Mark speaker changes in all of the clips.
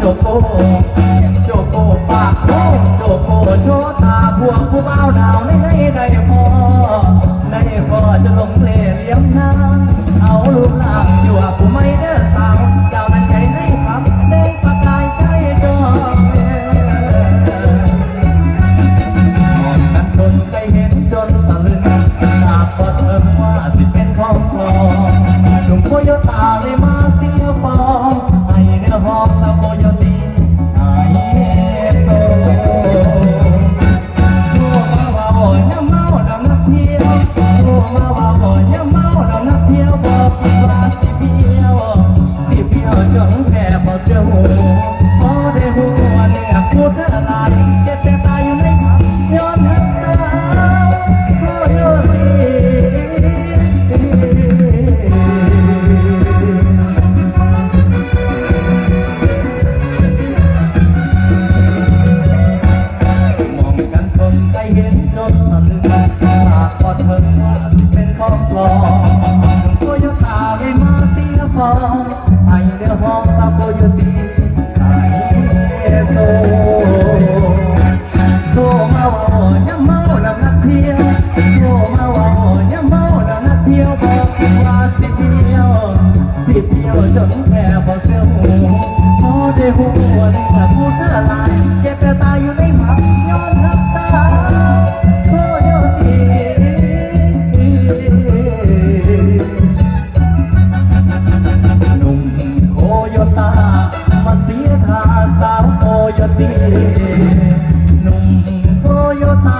Speaker 1: โจโกโจโกปากโจโกโชตาพวกผู้เบาหนาวในในในพอ จงแผ่พอเจ้าพอเด้หัวเนี่ยพูดอะไรเจ็บแต่ตายอยู่ในย้อนหักตาพอโยนมองกันชมใจเห็นจนมันปากพอเธอว่าเป็นของปลอมก็ยตาไม่มาเตี้ยพอ เพียวเจ้าชิแม่บอกเจ้าโอ้เจ้าหัวนี่แต่ะพูดน่าลาเจ็บแต่ตายอยู่ในผับย้อนรับตาโอ้เจ้าตีหนุ่โคโยตามาเสียทาสาวโคโยตีหนุ่มโคโยตา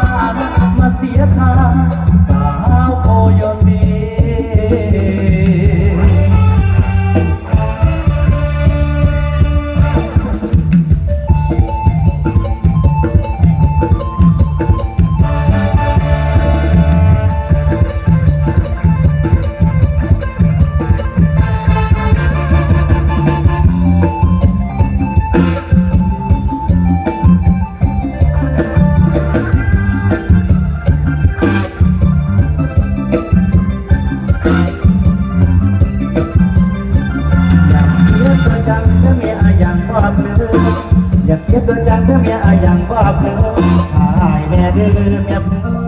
Speaker 1: จังเธอเมียอย่างบ่เลืออยากเสียตัวจังเธอเมียอย่างบ่เลือหายแม่ดื้อเมียเลือ